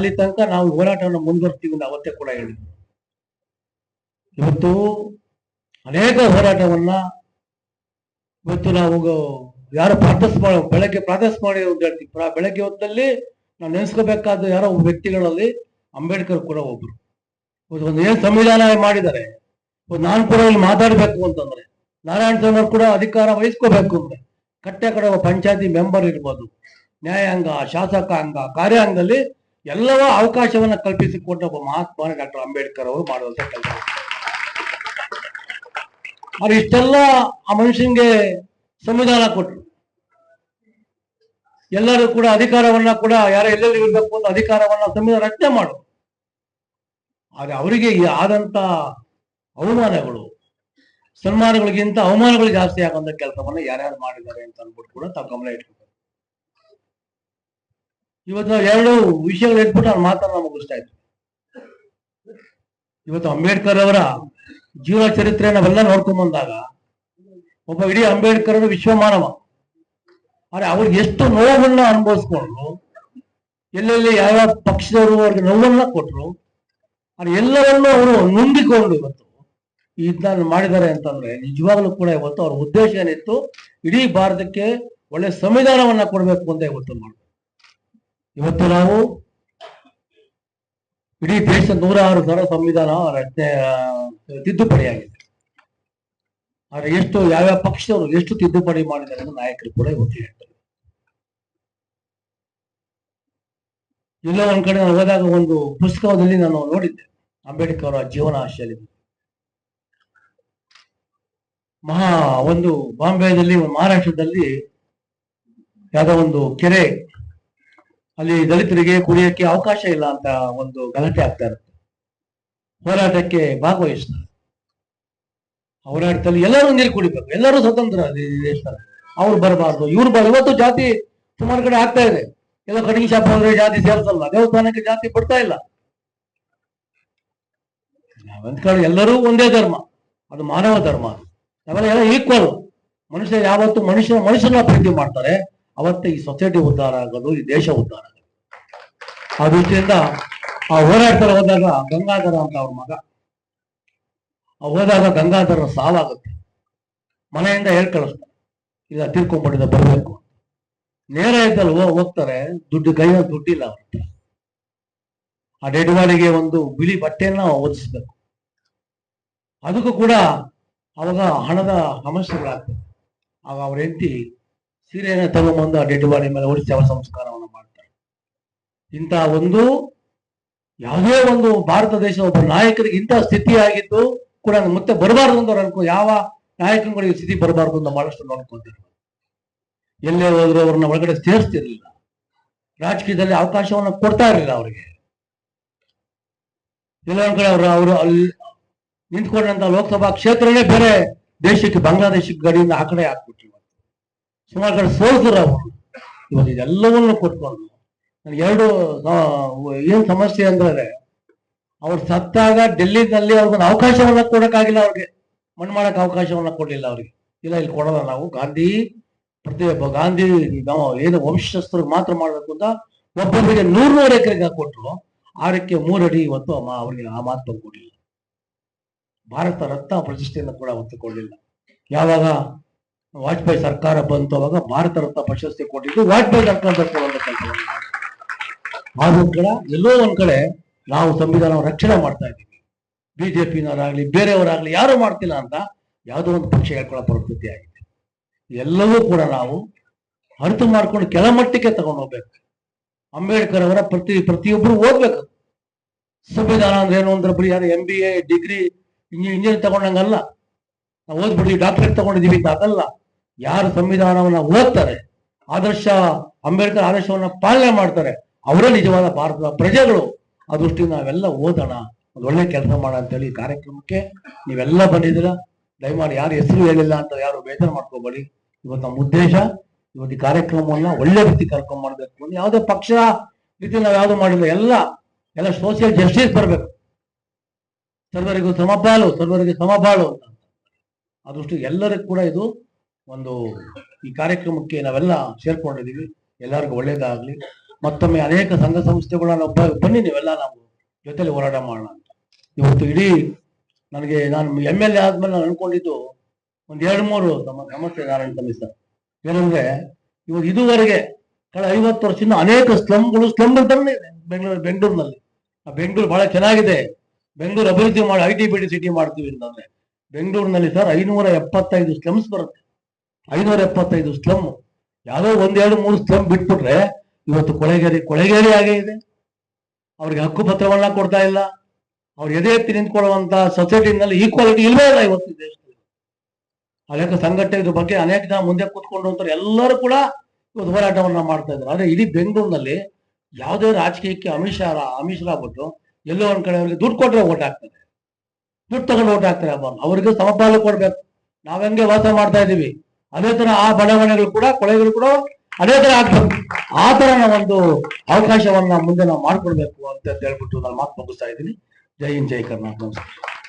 ಅಲ್ಲಿ ತನಕ ನಾವು ಹೋರಾಟವನ್ನು ಮುಂದುವರ್ತೀವಿ ಅಂತ ಅವತ್ತೇ ಕೂಡ ಹೇಳಿದ್ವಿ ಇವತ್ತು ಅನೇಕ ಹೋರಾಟವನ್ನ ಇವತ್ತು ನಾವು ಯಾರು ಪ್ರಾರ್ಥಸ್ ಮಾಡೋ ಬೆಳಗ್ಗೆ ಪ್ರಾರ್ಥಸ್ ಮಾಡಿ ಅಂತ ಹೇಳ್ತೀವಿ. ಬೆಳಗ್ಗೆ ಹೊತ್ತಲ್ಲಿ ನಾವು ನೆನೆಸ್ಕೋಬೇಕಾದ ಯಾರೋ ವ್ಯಕ್ತಿಗಳಲ್ಲಿ ಅಂಬೇಡ್ಕರ್ ಕೂಡ ಒಬ್ರು. ಇವತ್ತು ಒಂದು ಏನ್ ಸಂವಿಧಾನ ಮಾಡಿದ್ದಾರೆ. ನಾನು ಕೂಡ ಇಲ್ಲಿ ಮಾತಾಡ್ಬೇಕು ಅಂತಂದ್ರೆ, ನಾರಾಯಣ ಸ್ವಾಮಿ ಕೂಡ ಅಧಿಕಾರ ವಹಿಸ್ಕೋಬೇಕು ಅಂದ್ರೆ ಕಟ್ಟೆ ಕಡೆ ಪಂಚಾಯತಿ ಮೆಂಬರ್ ಇರ್ಬೋದು. ನ್ಯಾಯಾಂಗ, ಶಾಸಕಾಂಗ, ಕಾರ್ಯಾಂಗದಲ್ಲಿ ಎಲ್ಲವೂ ಅವಕಾಶವನ್ನ ಕಲ್ಪಿಸಿಕೊಂಡ ಒಬ್ಬ ಮಹಾತ್ಮ ಡಾಕ್ಟರ್ ಅಂಬೇಡ್ಕರ್ ಅವರು ಮಾಡುವಂತ ಕೆಲಸ. ಅವ್ರು ಇಷ್ಟೆಲ್ಲ ಆ ಮನುಷ್ಯನ್ಗೆ ಸಂವಿಧಾನ ಕೊಟ್ರು. ಎಲ್ಲರೂ ಕೂಡ ಅಧಿಕಾರವನ್ನ ಕೂಡ ಯಾರ ಎಲ್ಲೆಲ್ಲಿ ಇರಬೇಕು ಅಂತ ಅಧಿಕಾರವನ್ನ ಸಂವಿಧಾನ ರಚನೆ ಮಾಡು. ಆದ್ರೆ ಅವರಿಗೆ ಆದಂತ ಅವಮಾನಗಳು, ಸನ್ಮಾನಗಳಿಗಿಂತ ಅವಮಾನಗಳು ಜಾಸ್ತಿ ಆಗುವಂತ ಕೆಲಸವನ್ನ ಯಾರ್ಯಾರು ಮಾಡಿದ್ದಾರೆ ಅಂತ ಅನ್ಬಿಟ್ಟು ಕೂಡ ತಾವು ಗಮನ ಇಟ್ಕೋಬೇಕು ಇವತ್ತು ಎರಡು ವಿಷಯಗಳು ಇಟ್ಬಿಟ್ಟು ನಾನು ಮಾತನ್ನ ಮುಗಿಸ್ತಾ ಆಯ್ತು. ಇವತ್ತು ಅಂಬೇಡ್ಕರ್ ಅವರ ಜೀವನ ಚರಿತ್ರೆ ನಾವೆಲ್ಲ ನೋಡ್ಕೊಂಡ್ ಬಂದಾಗ ಒಬ್ಬ ಇಡೀ ಅಂಬೇಡ್ಕರ್ ಅವರು ವಿಶ್ವಮಾನವ ಆದ್ರೆ ಅವ್ರಿಗೆ ಎಷ್ಟು ನೋವುಗಳನ್ನ ಅನುಭವಿಸ್ಕೊಂಡ್ರು, ಎಲ್ಲೆಲ್ಲಿ ಯಾವ ಪಕ್ಷದವರು ಅವ್ರಿಗೆ ನೋವನ್ನ ಕೊಟ್ರು ಅದು ಎಲ್ಲವನ್ನೂ ಅವರು ನುಂಗಿಕೊಂಡು ಇವತ್ತು ಇದನ್ನ ಮಾಡಿದ್ದಾರೆ ಅಂತಂದ್ರೆ ನಿಜವಾಗ್ಲೂ ಕೂಡ ಇವತ್ತು ಅವ್ರ ಉದ್ದೇಶ ಏನಿತ್ತು, ಇಡೀ ಭಾರತಕ್ಕೆ ಒಳ್ಳೆ ಸಂವಿಧಾನವನ್ನ ಕೊಡಬೇಕು ಅಂತ ಇವತ್ತು ಮಾಡ್ತಾರೆ. ಇವತ್ತು ನಾವು ಇಡೀ ದೇಶ ನೂರಾರು ಸಾವಿರ ಸಂವಿಧಾನ ರಚನೆ ತಿದ್ದುಪಡಿ ತಿದ್ದುಪಡಿಯಾಗಿದೆ. ಆದ್ರೆ ಎಷ್ಟು, ಯಾವ್ಯಾವ ಪಕ್ಷದವರು ಎಷ್ಟು ತಿದ್ದುಪಡಿ ಮಾಡಿದ್ದಾರೆ ಅಂತ ನಾಯಕರು ಕೂಡ ಇವತ್ತು ಹೇಳ್ತಾರೆ. ಎಲ್ಲೋ ಒಂದ್ ಕಡೆ ನಾನು ಹೋದಾಗ ಒಂದು ಪುಸ್ತಕದಲ್ಲಿ ನಾನು ನೋಡಿದ್ದೆ, ಅಂಬೇಡ್ಕರ್ ಅವರ ಜೀವನ ಶೈಲಿ ಮಹಾ ಒಂದು ಬಾಂಬೆದಲ್ಲಿ ಮಹಾರಾಷ್ಟ್ರದಲ್ಲಿ ಯಾವ್ದೋ ಒಂದು ಕೆರೆ ಅಲ್ಲಿ ದಲಿತರಿಗೆ ಕುಡಿಯಕ್ಕೆ ಅವಕಾಶ ಇಲ್ಲ ಅಂತ ಒಂದು ಗಲಾಟೆ ಆಗ್ತಾ ಇರುತ್ತೆ. ಹೋರಾಟಕ್ಕೆ ಭಾಗವಹಿಸ್ತಾರೆ. ಹೋರಾಟದಲ್ಲಿ ಎಲ್ಲರೂ ನೀರು ಕುಡಿಬೇಕು, ಎಲ್ಲರೂ ಸ್ವತಂತ್ರ ದೇಶದಲ್ಲಿ. ಅವ್ರು ಬರಬಾರ್ದು, ಇವ್ರು ಬರ ಇವತ್ತು ಜಾತಿ ಸುಮಾರು ಕಡೆ ಆಗ್ತಾ ಇದೆ. ಎಲ್ಲ ಕಟಿಂಗ್ ಶಾಪ್ ಹೋದ್ರೆ ಜಾತಿ ಸೇರಿಸಲ್ಲ, ದೇವಸ್ಥಾನಕ್ಕೆ ಜಾತಿ ಬಿಡ್ತಾ ಇಲ್ಲ. ನಾವಂತ ಎಲ್ಲರೂ ಒಂದೇ ಧರ್ಮ. ಅದು ಮಾನವ ಧರ್ಮ. ನಾವೆಲ್ಲ ಎಲ್ಲ ಈಕ್ವಲ್ ಮನುಷ್ಯ ಯಾವತ್ತು ಮನುಷ್ಯ ಮನುಷ್ಯನ ಪ್ರೀತಿ ಮಾಡ್ತಾರೆ. ಅವತ್ತೇ ಈ ಸೊಸೈಟಿ ಉದ್ಧಾರ ಆಗೋದು ಈ ದೇಶ ಉದ್ಧಾರ ಆಗೋದು ಆ ದೃಷ್ಟಿಯಿಂದ ಆ ಹೋರಾಡ್ತಾರೆ ಹೋದಾಗ ಗಂಗಾಧರ ಅಂತ ಅವ್ರ ಮಗ. ಹೋದಾಗ ಗಂಗಾಧರ ಸಾವಾಗುತ್ತೆ. ಮನೆಯಿಂದ ಹೇಳ್ ಕಳಿಸ್ತಾರೆ. ಇಲ್ಲ, ತೀರ್ಕೊಂಡ್ಬಿಟ್ಟಿದೆ, ಬರಬೇಕು ನೇರ ಇದ್ದಲ್ಲಿ ಹೋ- ಹೋಗ್ತಾರೆ, ದುಡ್ಡು ಕೈಯ ದುಡ್ಡಿಲ್ಲ ಅವ್ರ ಆ ಡೆಡ್ ಬಾಡಿಗೆ ಒಂದು ಬಿಳಿ ಬಟ್ಟೆಯನ್ನ ಒದಿಸ್ಬೇಕು ಅದಕ್ಕೂ ಕೂಡ ಅವಾಗ ಹಣದ ಸಮಸ್ಯೆಗಳಾಗ್ತದೆ ಆಗ ಅವ್ರ ಹೆಂಡತಿ ಸೀರೆಯನ್ನ ತಗೊಂಬಂದು ಆ ಡೆಡ್ ಬಾಡಿ ಮೇಲೆ ಓಡಿಸಿ ಅವರ ಸಂಸ್ಕಾರವನ್ನು ಇಂಥ ಒಂದು, ಯಾವುದೇ ಒಂದು ಭಾರತ ದೇಶದ ಒಬ್ಬ ನಾಯಕರಿಗೆ ಇಂತಹ ಸ್ಥಿತಿ ಆಗಿದ್ದು ಕೂಡ ಮತ್ತೆ ಬರಬಾರ್ದು ಅಂತ ಅನ್ಕೋ, ಯಾವ ನಾಯಕನಿಗೆ ಸ್ಥಿತಿ ಬರಬಾರ್ದು ಅಂತ ಬಹಳಷ್ಟು ನೋಡ್ಕೊಂತಿದ್ರು ಎಲ್ಲೇ ಹೋದ್ರು ಅವ್ರನ್ನ ಒಳಗಡೆ ಸೇರಿಸ್ತಿರ್ಲಿಲ್ಲ. ರಾಜಕೀಯದಲ್ಲಿ ಅವಕಾಶವನ್ನು ಕೊಡ್ತಾ ಇರಲಿಲ್ಲ ಅವರಿಗೆ. ಎಲ್ಲ ಕಡೆ ಅವರು ಅವರು ಅಲ್ಲಿ ನಿಂತ್ಕೊಂಡಂತ ಲೋಕಸಭಾ ಕ್ಷೇತ್ರನೇ ಬೇರೆ ದೇಶಕ್ಕೆ ಬಾಂಗ್ಲಾದೇಶಕ್ಕೆ ಗಡಿಯಿಂದ ಆ ಕಡೆ ಹಾಕ್ಬಿಟ್ರು. ಸುಮಾರು ಕಡೆ ಸೋಲ್ಸರು ಅವರು. ಇವತ್ತು ಇದೆಲ್ಲವನ್ನು ಕೊಟ್ಕೊಂಡು ಎರಡು ಏನ್ ಸಮಸ್ಯೆ ಅಂದ್ರೆ, ಅವ್ರು ಸತ್ತಾಗ ಡೆಲ್ಲಿನಲ್ಲಿ ಅವ್ರಿಗೊಂದು ಅವಕಾಶವನ್ನ ಕೊಡಕ್ಕಾಗಿಲ್ಲ ಅವ್ರಿಗೆ. ಮಣ್ಣು ಮಾಡಕ್ ಅವಕಾಶವನ್ನ ಕೊಡ್ಲಿಲ್ಲ ಅವ್ರಿಗೆ. ಇಲ್ಲ, ಇಲ್ಲಿ ಕೊಡಲ್ಲ ನಾವು. ಗಾಂಧಿ ಪ್ರತಿಯೊಬ್ಬ ಗಾಂಧಿ, ನಾವು ಏನು ವಂಶಸ್ಥರು ಮಾತ್ರ ಮಾಡಬೇಕು ಅಂತ ಒಬ್ಬೊಬ್ಬರಿಗೆ ನೂರ್ ನೂರು ಎಕರೆಗೆ ಕೊಟ್ರು ಆರಕ್ಕೆ ಮೂರಡಿ ಇವತ್ತು ಅವರಿಗೆ ಆ ಮಾತು ಬಂದ್ಕೊಡ್ಲಿಲ್ಲ ಭಾರತ ರತ್ನ ಪ್ರಶಸ್ತಿಯನ್ನು ಕೂಡ ಅವತ್ತು ಕೊಡಲಿಲ್ಲ ಯಾವಾಗ ವಾಜಪೇಯಿ ಸರ್ಕಾರ ಬಂತು, ಅವಾಗ ಭಾರತ ರತ್ನ ಪ್ರಶಸ್ತಿ ಕೊಟ್ಟಿದ್ದು ವಾಜಪೇಯಿ ಸರ್ಕಾರದ ಕೆಲಸ. ಆದ್ರೂ ಕೂಡ ಎಲ್ಲೋ ಒಂದ್ ಕಡೆ ನಾವು ಸಂವಿಧಾನ ರಕ್ಷಣೆ ಮಾಡ್ತಾ ಇದ್ದೀವಿ. ಬಿಜೆಪಿನವರಾಗ್ಲಿ, ಬೇರೆಯವರಾಗ್ಲಿ ಯಾರು ಮಾಡ್ತಿಲ್ಲ ಅಂತ ಯಾವುದೋ ಒಂದು ಪಕ್ಷ ಹೇಳ್ಕೊಳ್ಳೋ ಪರಿಸ್ಥಿತಿ ಆಗಿದೆ. ಎಲ್ಲವೂ ಕೂಡ ನಾವು ಅರ್ಥ ಮಾಡ್ಕೊಂಡು ಕೆಳಮಟ್ಟಕ್ಕೆ ತಗೊಂಡು ಹೋಗ್ಬೇಕು. ಅಂಬೇಡ್ಕರ್ ಅವರ ಪ್ರತಿ ಪ್ರತಿಯೊಬ್ಬರು ಓದ್ಬೇಕು. ಸಂವಿಧಾನ ಅಂದ್ರೆ ಏನು ಅಂದ್ರೆ ಬರೀ ಯಾರು M B A degree engineer ತಗೊಂಡಂಗಲ್ಲ. ನಾವು ಓದ್ಬಿಡಿ ಡಾಕ್ಟರೇಟ್ ತಗೊಂಡಿದೀವಿ ಅಂತ ಅದಲ್ಲ. ಯಾರು ಸಂವಿಧಾನವನ್ನ ಓದ್ತಾರೆ, ಆದರ್ಶ, ಅಂಬೇಡ್ಕರ್ ಆದರ್ಶವನ್ನ ಪಾಲನೆ ಮಾಡ್ತಾರೆ ಅವರೇ ನಿಜವಾದ ಭಾರತದ ಪ್ರಜೆಗಳು. ಆ ದೃಷ್ಟಿಯಿಂದ ನಾವೆಲ್ಲ ಓದೋಣ, ಒಂದು ಒಳ್ಳೆ ಕೆಲಸ ಮಾಡ ಅಂತೇಳಿ ಹೇಳಿ ಕಾರ್ಯಕ್ರಮಕ್ಕೆ ನೀವೆಲ್ಲ ಬಂದಿದ್ದೀರ. ದಯಮಾಡಿ ಯಾರು ಹೆಸರು ಹೇಳಿಲ್ಲ ಅಂತ ಯಾರು ಬೇಜಾರು ಮಾಡ್ಕೋಬೇಡಿ. ಇವತ್ತು ನಮ್ಮ ಉದ್ದೇಶ, ಇವತ್ತು ಈ ಕಾರ್ಯಕ್ರಮವನ್ನ ಒಳ್ಳೆ ರೀತಿ ಕರ್ಕೊಂಡ್ ಮಾಡ್ಬೇಕು ಯಾವುದೇ ಪಕ್ಷ ರೀತಿ ನಾವು ಯಾವುದು ಮಾಡಿಲ್ಲ. ಎಲ್ಲ ಎಲ್ಲ ಸೋಷಿಯಲ್ ಜಸ್ಟಿಸ್ ಬರಬೇಕು. ಸರ್ವರಿಗೂ ಸಮಪಾಲು ಸರ್ವರಿಗೆ ಸಮಬಾಳು ಅಂತ. ದೃಷ್ಟಿ ಎಲ್ಲರಿಗೂ ಕೂಡ ಇದು ಒಂದು ಈ ಕಾರ್ಯಕ್ರಮಕ್ಕೆ ನಾವೆಲ್ಲ ಸೇರ್ಕೊಂಡಿದೀವಿ ಎಲ್ಲರಿಗೂ ಒಳ್ಳೇದಾಗ್ಲಿ. ಮತ್ತೊಮ್ಮೆ ಅನೇಕ ಸಂಘ ಸಂಸ್ಥೆಗಳ ನಾವು ಬನ್ನಿ ನೀವೆಲ್ಲ ನಾವು ಜೊತೆಲಿ ಹೋರಾಟ ಮಾಡೋಣ ಅಂತ. ಇವತ್ತು ಇಡೀ ನನಗೆ ನಾನು ಎಂ ಎಲ್ ಎ ಆದ್ಮೇಲೆ ನಾನು ಅನ್ಕೊಂಡಿದ್ದು ಒಂದ್ ಎರಡು ಮೂರು ನಮ್ಮ ನಮಸ್ತೆ ನಾರಾಯಣ ಸ್ವಾಮಿ ಸರ್. ಏನಂದ್ರೆ ಇವಾಗ ಇದುವರೆಗೆ ಕಳೆದ ಐವತ್ತು ವರ್ಷದಿಂದ ಅನೇಕ ಸ್ಲಮ್ಗಳು ತಂದೆ ಇದೆ ಬೆಂಗಳೂರು ಬೆಂಗಳೂರಿನಲ್ಲಿ. ಆ ಬೆಂಗಳೂರು ಬಹಳ ಚೆನ್ನಾಗಿದೆ. ಬೆಂಗಳೂರು ಅಭಿವೃದ್ಧಿ ಮಾಡಿ I T B T city ಮಾಡ್ತೀವಿ ಅಂತಂದ್ರೆ ಬೆಂಗಳೂರಿನಲ್ಲಿ ಸರ್ ಐನೂರ ಎಪ್ಪತ್ತೈದು ಸ್ಲಮ್ಸ್ ಬರುತ್ತೆ. ಐನೂರ ಎಪ್ಪತ್ತೈದು ಸ್ಲಮ್ ಯಾವುದೋ ಒಂದೆರಡು ಮೂರು ಸ್ಲಮ್ ಬಿಟ್ಬಿಟ್ರೆ ಇವತ್ತು ಕೊಳೆಗೇರಿ ಕೊಳೆಗೇರಿ ಆಗೇ ಇದೆ. ಅವ್ರಿಗೆ ಹಕ್ಕು ಪತ್ರವನ್ನ ಕೊಡ್ತಾ ಇಲ್ಲ. ಅವ್ರು ಎದೆ ಎತ್ತಿ ನಿಂತ್ಕೊಳ್ಳುವಂತ ಸೊಸೈಟಿನಲ್ಲಿ ಈಕ್ವಾಲಿಟಿ ಇಲ್ವೇ ಇಲ್ಲ ಇವತ್ತು ದೇಶದಲ್ಲಿ. ಅನೇಕ ಸಂಘಟನೆ ಇದ್ರ ಬಗ್ಗೆ ಅನೇಕ ಜನ ಮುಂದೆ ಕೂತ್ಕೊಂಡು ಎಲ್ಲರೂ ಕೂಡ ಇವತ್ತು ಹೋರಾಟವನ್ನ ಮಾಡ್ತಾ ಇದ್ದಾರೆ. ಆದ್ರೆ ಇಡೀ ಬೆಂಗಳೂರಿನಲ್ಲಿ ಯಾವುದೇ ರಾಜಕೀಯಕ್ಕೆ ಅಮಿಷ ಅಮಿಷರಾಗ್ಬಿಟ್ಟು ಎಲ್ಲೋ ಒಂದ್ ಕಡೆ ಅವ್ರಿಗೆ ದುಡ್ಡು ಕೊಟ್ರೆ ಓಟ್ ಹಾಕ್ತಾರೆ. ದುಡ್ಡು ತಗೊಂಡು ಓಟ್ ಹಾಕ್ತಾರೆ ಅವ್ರಿಗೆ ಸಮಪಾಲು ಕೊಡ್ಬೇಕು. ನಾವ್ ಹೆಂಗೆ ವಾಸ ಮಾಡ್ತಾ ಇದೀವಿ? ಅದೇ ತರ ಆ ಬಡಾವಣೆಗಳು ಕೂಡ ಕೊಳೆಗಳು ಕೂಡ ಅದೇ ತರ ಆಗ್ಬೇಕು ಆ ತರ ನಾವೊಂದು ಅವಕಾಶವನ್ನ ಮುಂದೆ ನಾವು ಮಾಡ್ಕೊಳ್ಬೇಕು ಅಂತ ಹೇಳ್ಬಿಟ್ಟು ನಾನು ಮಾತು ಮುಗಿಸ್ತಾ ಇದ್ದೀನಿ. ಜೈ ಹಿಂದ್, ಜೈ ಕರ್ನಾಟಕ. ನಮಸ್ಕಾರ.